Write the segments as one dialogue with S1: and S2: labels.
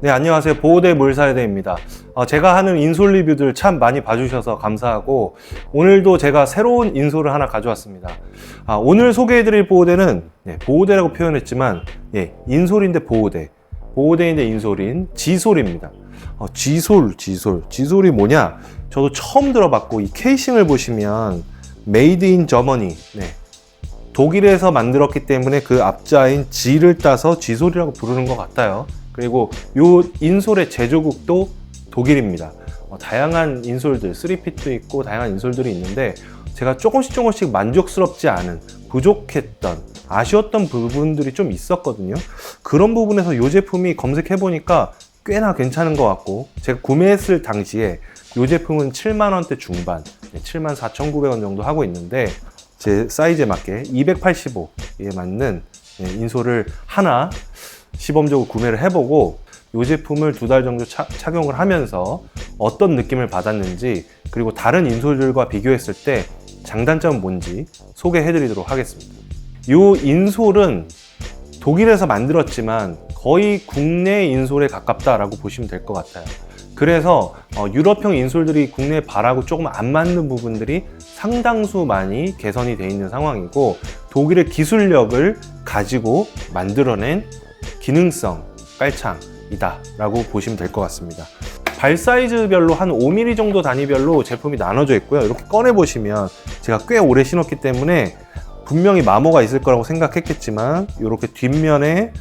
S1: 네, 안녕하세요. 보호대 물사대입니다. 어, 제가 하는 인솔 리뷰들 참 많이 봐주셔서 감사하고, 오늘도 제가 새로운 인솔을 하나 가져왔습니다. 아, 오늘 소개해드릴 보호대는, 네, 보호대라고 표현했지만, 예, 인솔인데 보호대. 보호대인데 인솔인 지솔입니다. 어, 지솔, 지솔. 지솔이 뭐냐? 저도 처음 들어봤고, 이 케이싱을 보시면, 메이드 인 저머니. 네. 독일에서 만들었기 때문에 그 앞자인 G를 따서 G솔이라고 부르는 것 같아요. 그리고 요 인솔의 제조국도 독일입니다. 어, 다양한 인솔들, 3핏도 있고 다양한 인솔들이 있는데 제가 조금씩 조금씩 만족스럽지 않은, 부족했던, 아쉬웠던 부분들이 좀 있었거든요. 그런 부분에서 이 제품이 검색해 보니까 꽤나 괜찮은 것 같고 제가 구매했을 당시에 이 제품은 7만 원대 중반, 7만 4,900원 정도 하고 있는데 제 사이즈에 맞게 285에 맞는 예, 인솔을 하나 시범적으로 구매를 해보고 이 제품을 두 달 정도 차- 착용을 하면서 어떤 느낌을 받았는지 그리고 다른 인솔들과 비교했을 때 장단점은 뭔지 소개해 드리도록 하겠습니다. 이 인솔은 독일에서 만들었지만 거의 국내 인솔에 가깝다라고 보시면 될 것 같아요. 그래서 어, 유럽형 인솔들이 국내에 바라고 조금 안 맞는 부분들이 상당수 많이 개선이 돼 있는 상황이고 독일의 기술력을 가지고 만들어낸 기능성 깔창이다라고 보시면 될 것 같습니다. 발 사이즈별로 한 5mm 정도 단위별로 제품이 나눠져 있고요. 이렇게 꺼내 보시면 제가 꽤 오래 신었기 때문에 분명히 마모가 있을 거라고 생각했겠지만 이렇게 뒷면에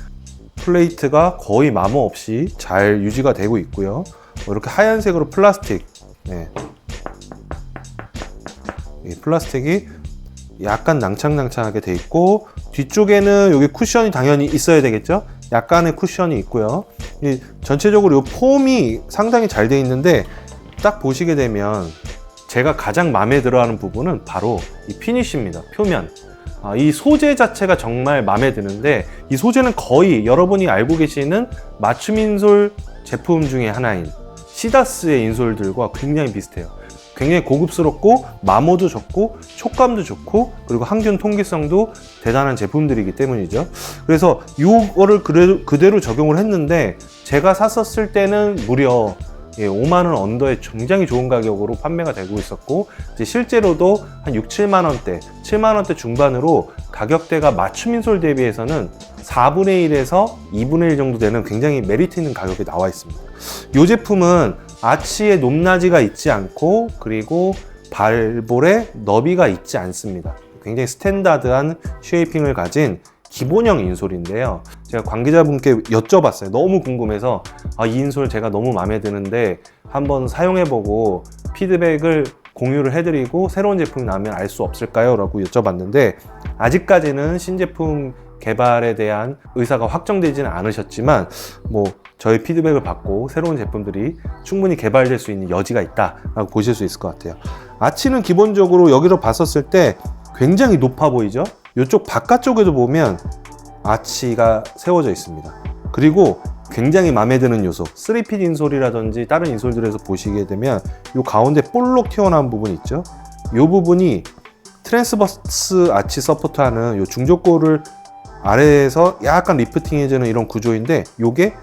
S1: 플레이트가 거의 마모 없이 잘 유지가 되고 있고요. 뭐 이렇게 하얀색으로 플라스틱, 네. 이 플라스틱이 약간 낭창낭창하게 돼 있고 뒤쪽에는 여기 쿠션이 당연히 있어야 되겠죠. 약간의 쿠션이 있고요. 이 전체적으로 이 폼이 상당히 잘 돼 있는데 딱 보시게 되면 제가 가장 마음에 들어하는 부분은 바로 이 피니쉬입니다. 표면. 아, 이 소재 자체가 정말 마음에 드는데 이 소재는 거의 여러분이 알고 계시는 맞춤 인솔 제품 중에 하나인 시다스의 인솔들과 굉장히 비슷해요. 굉장히 고급스럽고 마모도 좋고 촉감도 좋고 그리고 항균 통기성도 대단한 제품들이기 때문이죠. 그래서 이거를 그대로, 적용을 했는데 제가 샀었을 때는 무려 예, 5만 원 언더에 굉장히 좋은 가격으로 판매가 되고 있었고 실제로도 한 6, 7만 원대, 7만 원대 중반으로 가격대가 맞춤 인솔 대비해서는 4분의 1에서 2분의 1 정도 되는 굉장히 메리트 있는 가격이 나와 있습니다. 이 제품은 아치에 높낮이가 있지 않고 그리고 발볼에 너비가 있지 않습니다. 굉장히 스탠다드한 쉐이핑을 가진 기본형 인솔인데요. 제가 관계자분께 여쭤봤어요. 너무 궁금해서 아, 이 인솔 제가 너무 마음에 드는데 한번 사용해보고 피드백을 공유를 해드리고 새로운 제품이 나오면 알 수 없을까요? 라고 여쭤봤는데 아직까지는 신제품 개발에 대한 의사가 확정되지는 않으셨지만 뭐 저희 피드백을 받고 새로운 제품들이 충분히 개발될 수 있는 여지가 있다라고 보실 수 있을 것 같아요. 아치는 기본적으로 여기로 봤었을 때 굉장히 높아 보이죠? 이쪽 바깥쪽에도 보면 아치가 세워져 있습니다. 그리고 굉장히 마음에 드는 요소, 3핏 인솔이라든지 다른 인솔들에서 보시게 되면 이 가운데 볼록 튀어나온 부분 있죠? 이 부분이 트랜스버스 아치 서포트하는 이 중족골을 아래에서 약간 리프팅 해주는 이런 구조인데 이게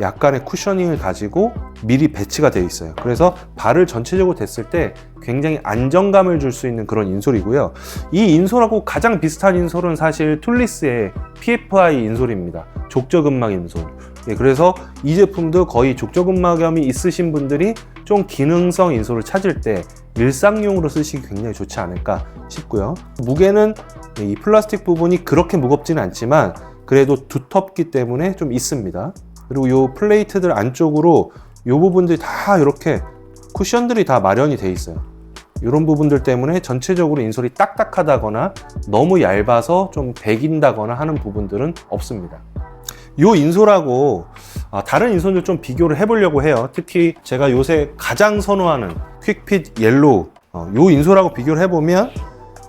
S1: 약간의 쿠셔닝을 가지고 미리 배치가 되어 있어요. 그래서 발을 전체적으로 댔을 때 굉장히 안정감을 줄 수 있는 그런 인솔이고요. 이 인솔하고 가장 비슷한 인솔은 사실 툴리스의 PFI 인솔입니다. 족저근막 인솔. 예, 그래서 이 제품도 거의 족저근막염이 있으신 분들이 좀 기능성 인솔을 찾을 때 일상용으로 쓰시기 굉장히 좋지 않을까 싶고요. 무게는 이 플라스틱 부분이 그렇게 무겁지는 않지만 그래도 두텁기 때문에 좀 있습니다. 그리고 이 플레이트들 안쪽으로 이 부분들이 다 이렇게 쿠션들이 다 마련이 돼 있어요. 이런 부분들 때문에 전체적으로 인솔이 딱딱하다거나 너무 얇아서 좀 배긴다거나 하는 부분들은 없습니다. 이 인솔하고 아, 다른 인솔들 좀 비교를 해보려고 해요. 특히 제가 요새 가장 선호하는 퀵핏 옐로우 어, 이 인솔하고 비교를 해보면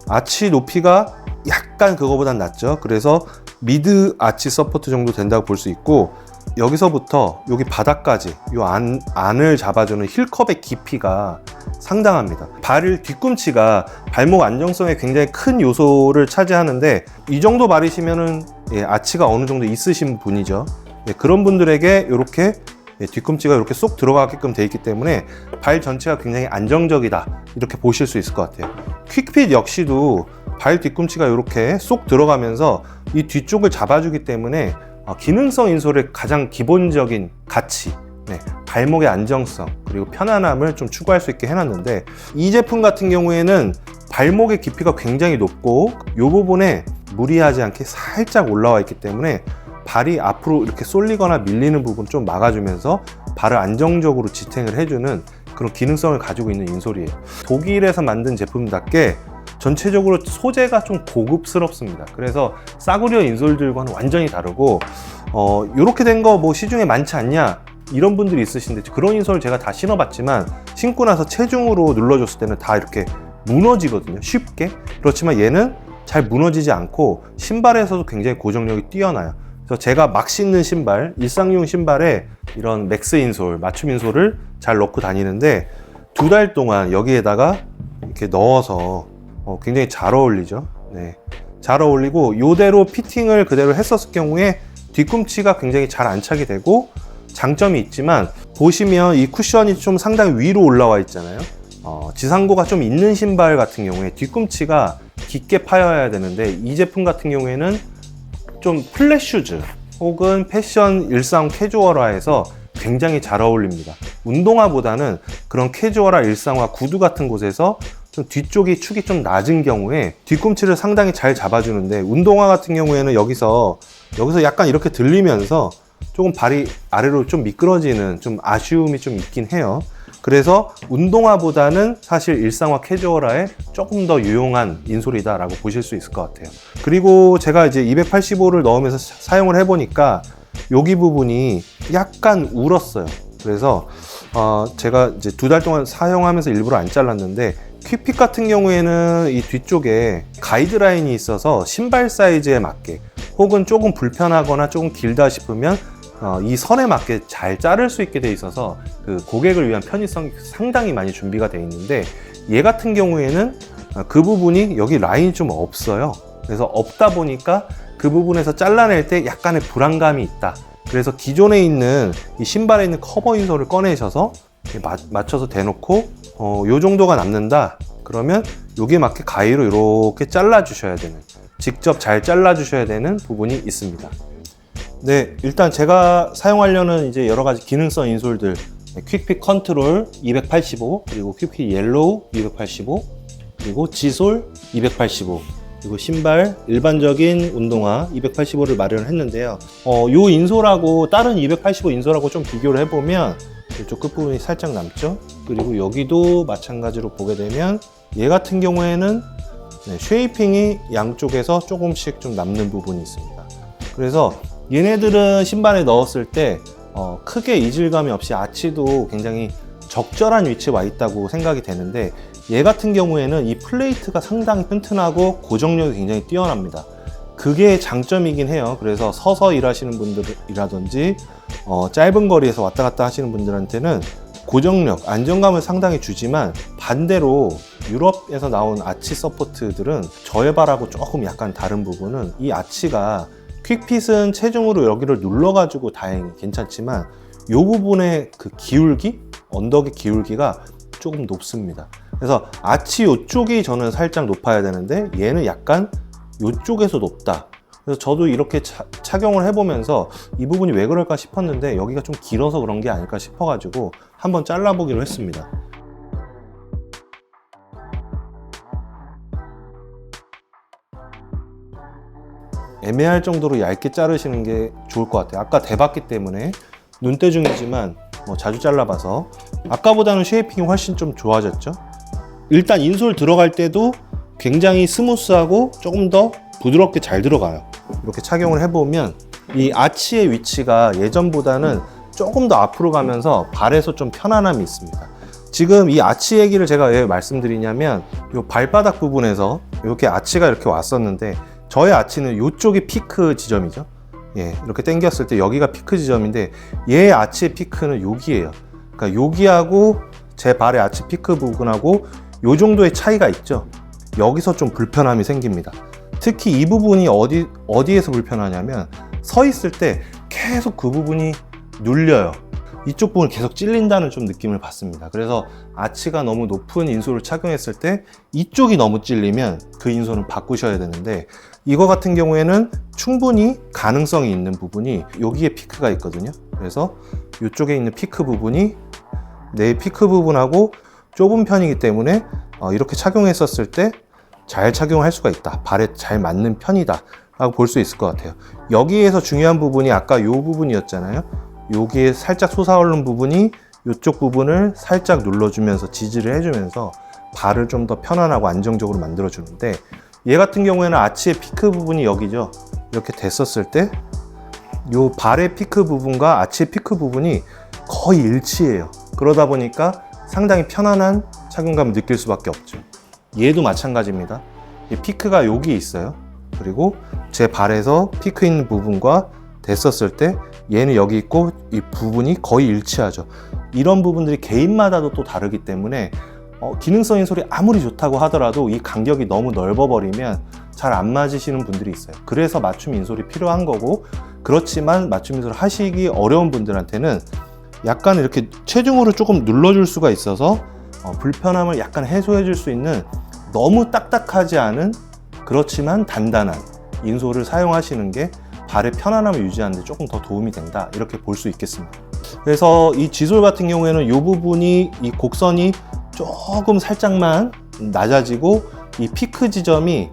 S1: 아치 높이가 약간 그거보단 낮죠. 그래서 미드 아치 서포트 정도 된다고 볼 수 있고 여기서부터 여기 바닥까지 이 안, 안을 잡아주는 힐컵의 깊이가 상당합니다. 발을 뒤꿈치가 발목 안정성에 굉장히 큰 요소를 차지하는데 이 정도 발이시면은 예, 아치가 어느 정도 있으신 분이죠. 예, 그런 분들에게 이렇게 예, 뒤꿈치가 이렇게 쏙 들어가게끔 돼 있기 때문에 발 전체가 굉장히 안정적이다 이렇게 보실 수 있을 것 같아요. 퀵핏 역시도 발 뒤꿈치가 이렇게 쏙 들어가면서 이 뒤쪽을 잡아주기 때문에 어, 기능성 인솔의 가장 기본적인 가치, 네, 발목의 안정성 그리고 편안함을 좀 추구할 수 있게 해놨는데 이 제품 같은 경우에는 발목의 깊이가 굉장히 높고 이 부분에 무리하지 않게 살짝 올라와 있기 때문에 발이 앞으로 이렇게 쏠리거나 밀리는 부분 좀 막아주면서 발을 안정적으로 지탱을 해주는 그런 기능성을 가지고 있는 인솔이에요. 독일에서 만든 제품답게 전체적으로 소재가 좀 고급스럽습니다. 그래서 싸구려 인솔들과는 완전히 다르고 어 이렇게 된 거 뭐 시중에 많지 않냐 이런 분들이 있으신데 그런 인솔 제가 다 신어봤지만 신고 나서 체중으로 눌러줬을 때는 다 이렇게 무너지거든요. 쉽게. 그렇지만 얘는 잘 무너지지 않고 신발에서도 굉장히 고정력이 뛰어나요. 그래서 제가 막 신는 신발, 일상용 신발에 이런 맥스 인솔, 맞춤 인솔을 잘 넣고 다니는데 두 달 동안 여기에다가 이렇게 넣어서 어, 굉장히 잘 어울리죠. 네. 잘 어울리고 이대로 피팅을 그대로 했었을 경우에 뒤꿈치가 굉장히 잘 안착이 되고 장점이 있지만 보시면 이 쿠션이 좀 상당히 위로 올라와 있잖아요. 어, 지상고가 좀 있는 신발 같은 경우에 뒤꿈치가 깊게 파여야 되는데 이 제품 같은 경우에는 좀 플랫 슈즈 혹은 패션 일상 캐주얼화해서 굉장히 잘 어울립니다. 운동화보다는 그런 캐주얼화 일상화 구두 같은 곳에서 좀 뒤쪽이 축이 좀 낮은 경우에 뒤꿈치를 상당히 잘 잡아주는데 운동화 같은 경우에는 여기서 여기서 약간 이렇게 들리면서 조금 발이 아래로 좀 미끄러지는 좀 아쉬움이 좀 있긴 해요. 그래서 운동화보다는 사실 일상화 캐주얼화에 조금 더 유용한 인솔이다라고 보실 수 있을 것 같아요. 그리고 제가 이제 285를 넣으면서 사- 사용을 해보니까 여기 부분이 약간 울었어요. 그래서 어, 제가 이제 두 달 동안 사용하면서 일부러 안 잘랐는데 퀵핏 같은 경우에는 이 뒤쪽에 가이드라인이 있어서 신발 사이즈에 맞게 혹은 조금 불편하거나 조금 길다 싶으면 어, 이 선에 맞게 잘 자를 수 있게 돼 있어서 그 고객을 위한 편의성이 상당히 많이 준비가 돼 있는데 얘 같은 경우에는 어, 그 부분이 여기 라인이 좀 없어요. 그래서 없다 보니까 그 부분에서 잘라낼 때 약간의 불안감이 있다. 그래서 기존에 있는 이 신발에 있는 커버 인솔을 꺼내셔서 맞춰서 대놓고 어, 요 정도가 남는다. 그러면 여기에 맞게 가위로 이렇게 잘라 주셔야 되는 직접 잘 잘라 주셔야 되는 부분이 있습니다. 네, 일단 제가 사용하려는 이제 여러 가지 기능성 인솔들 네, 퀵핏 컨트롤 285 그리고 퀵핏 옐로우 285 그리고 지솔 285 그리고 신발 일반적인 운동화 285를 마련을 했는데요. 어, 요 인솔하고 다른 285 인솔하고 좀 비교를 해보면 이쪽 끝부분이 살짝 남죠. 그리고 여기도 마찬가지로 보게 되면 얘 같은 경우에는 네, 쉐이핑이 양쪽에서 조금씩 좀 남는 부분이 있습니다. 그래서 얘네들은 신발에 넣었을 때 어, 크게 이질감이 없이 아치도 굉장히 적절한 위치에 와 있다고 생각이 되는데 얘 같은 경우에는 이 플레이트가 상당히 튼튼하고 고정력이 굉장히 뛰어납니다. 그게 장점이긴 해요. 그래서 서서 일하시는 분들이라든지 어, 짧은 거리에서 왔다 갔다 하시는 분들한테는 고정력, 안정감을 상당히 주지만 반대로 유럽에서 나온 아치 서포트들은 저해발하고 조금 약간 다른 부분은 이 아치가 퀵핏은 체중으로 여기를 눌러가지고 다행히 괜찮지만 이 부분의 그 기울기, 언덕의 기울기가 조금 높습니다. 그래서 아치 이쪽이 저는 살짝 높아야 되는데 얘는 약간 이쪽에서 높다. 그래서 저도 이렇게 차- 착용을 해보면서 이 부분이 왜 그럴까 싶었는데 여기가 좀 길어서 그런 게 아닐까 싶어가지고 한번 잘라보기로 했습니다. 애매할 정도로 얇게 자르시는 게 좋을 것 같아요. 아까 대봤기 때문에 눈대중이지만 뭐 자주 잘라봐서 아까보다는 쉐이핑이 훨씬 좀 좋아졌죠. 일단 인솔 들어갈 때도 굉장히 스무스하고 조금 더 부드럽게 잘 들어가요. 이렇게 착용을 해보면 이 아치의 위치가 예전보다는 조금 더 앞으로 가면서 발에서 좀 편안함이 있습니다. 지금 이 아치 얘기를 제가 왜 말씀드리냐면 이 발바닥 부분에서 이렇게 아치가 이렇게 왔었는데 저의 아치는 이쪽이 피크 지점이죠. 예, 이렇게 당겼을 때 여기가 피크 지점인데 얘 아치의 피크는 여기예요. 그러니까 여기하고 제 발의 아치 피크 부분하고 요 정도의 차이가 있죠. 여기서 좀 불편함이 생깁니다. 특히 이 부분이 어디 어디에서 불편하냐면 서 있을 때 계속 그 부분이 눌려요. 이쪽 부분을 계속 찔린다는 좀 느낌을 받습니다. 그래서 아치가 너무 높은 인솔을 착용했을 때 이쪽이 너무 찔리면 그 인솔은 바꾸셔야 되는데 이거 같은 경우에는 충분히 가능성이 있는 부분이 여기에 피크가 있거든요. 그래서 이쪽에 있는 피크 부분이 내 피크 부분하고 좁은 편이기 때문에 어, 이렇게 착용했었을 때 잘 착용할 수가 있다. 발에 잘 맞는 편이다. 라고 볼 수 있을 것 같아요. 여기에서 중요한 부분이 아까 이 부분이었잖아요. 여기에 살짝 솟아오르는 부분이 이쪽 부분을 살짝 눌러주면서 지지를 해주면서 발을 좀 더 편안하고 안정적으로 만들어주는데 얘 같은 경우에는 아치의 피크 부분이 여기죠. 이렇게 됐었을 때 요 발의 피크 부분과 아치의 피크 부분이 거의 일치해요. 그러다 보니까 상당히 편안한 착용감을 느낄 수밖에 없죠. 얘도 마찬가지입니다. 이 피크가 여기 있어요. 그리고 제 발에서 피크 있는 부분과 됐었을 때 얘는 여기 있고 이 부분이 거의 일치하죠. 이런 부분들이 개인마다도 또 다르기 때문에 어, 기능성 인솔이 아무리 좋다고 하더라도 이 간격이 너무 넓어버리면 잘 안 맞으시는 분들이 있어요. 그래서 맞춤 인솔이 필요한 거고 그렇지만 맞춤 인솔 하시기 어려운 분들한테는 약간 이렇게 체중으로 조금 눌러줄 수가 있어서 어, 불편함을 약간 해소해 줄 수 있는 너무 딱딱하지 않은 그렇지만 단단한 인솔을 사용하시는 게 발의 편안함을 유지하는 데 조금 더 도움이 된다. 이렇게 볼 수 있겠습니다. 그래서 이 지솔 같은 경우에는 이 부분이 이 곡선이 조금 살짝만 낮아지고 이 피크 지점이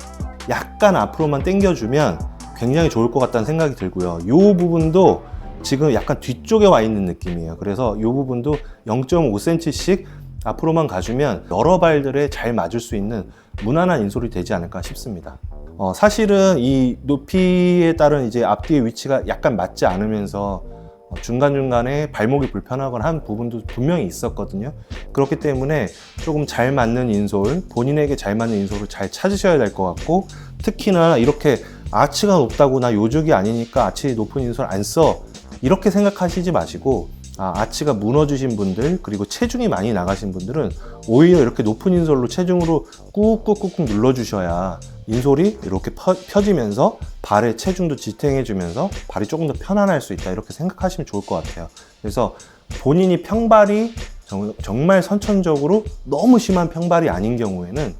S1: 약간 앞으로만 당겨주면 굉장히 좋을 것 같다는 생각이 들고요. 이 부분도 지금 약간 뒤쪽에 와 있는 느낌이에요. 그래서 이 부분도 0.5cm씩 앞으로만 가주면 여러 발들에 잘 맞을 수 있는 무난한 인솔이 되지 않을까 싶습니다. 어, 사실은 이 높이에 따른 이제 앞뒤의 위치가 약간 맞지 않으면서 어, 중간중간에 발목이 불편하거나 한 부분도 분명히 있었거든요. 그렇기 때문에 조금 잘 맞는 인솔, 본인에게 잘 맞는 인솔을 잘 찾으셔야 될 것 같고, 특히나 이렇게 아치가 높다고 나 요족이 아니니까 아치 높은 인솔 안 써. 이렇게 생각하시지 마시고, 아, 아치가 무너지신 분들 그리고 체중이 많이 나가신 분들은 오히려 이렇게 높은 인솔로 체중으로 꾹꾹꾹꾹 눌러주셔야 인솔이 이렇게 펴, 펴지면서 발의 체중도 지탱해주면서 발이 조금 더 편안할 수 있다 이렇게 생각하시면 좋을 것 같아요. 그래서 본인이 평발이 정, 정말 선천적으로 너무 심한 평발이 아닌 경우에는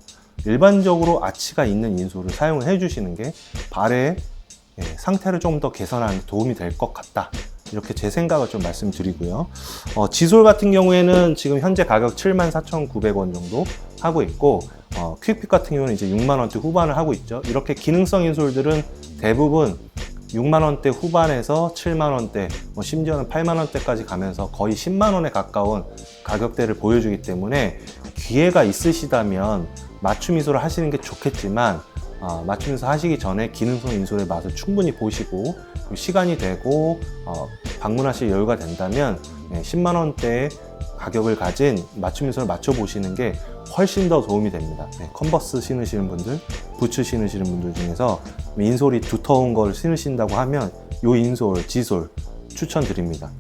S1: 일반적으로 아치가 있는 인솔을 사용을 해주시는 게 발의 예, 상태를 좀 더 개선하는 데 도움이 될 것 같다. 이렇게 제 생각을 좀 말씀드리고요. 어, 지솔 같은 경우에는 지금 현재 가격 74,900원 정도 하고 있고, 어, 퀵핏 같은 경우는 이제 6만 원대 후반을 하고 있죠. 이렇게 기능성 인솔들은 대부분 6만 원대 후반에서 7만 원대, 뭐 심지어는 8만 원대까지 가면서 거의 10만 원에 가까운 가격대를 보여주기 때문에 기회가 있으시다면 맞춤 인솔을 하시는 게 좋겠지만, 어, 맞춤에서 하시기 전에 기능성 인솔의 맛을 충분히 보시고 그리고 시간이 되고 어, 방문하실 여유가 된다면 네, 10만 원대의 가격을 가진 맞춤 인솔을 맞춰 보시는 게 훨씬 더 도움이 됩니다. 네, 컨버스 신으시는 분들, 부츠 신으시는 분들 중에서 인솔이 두터운 걸 신으신다고 하면 요 인솔, 지솔 추천드립니다.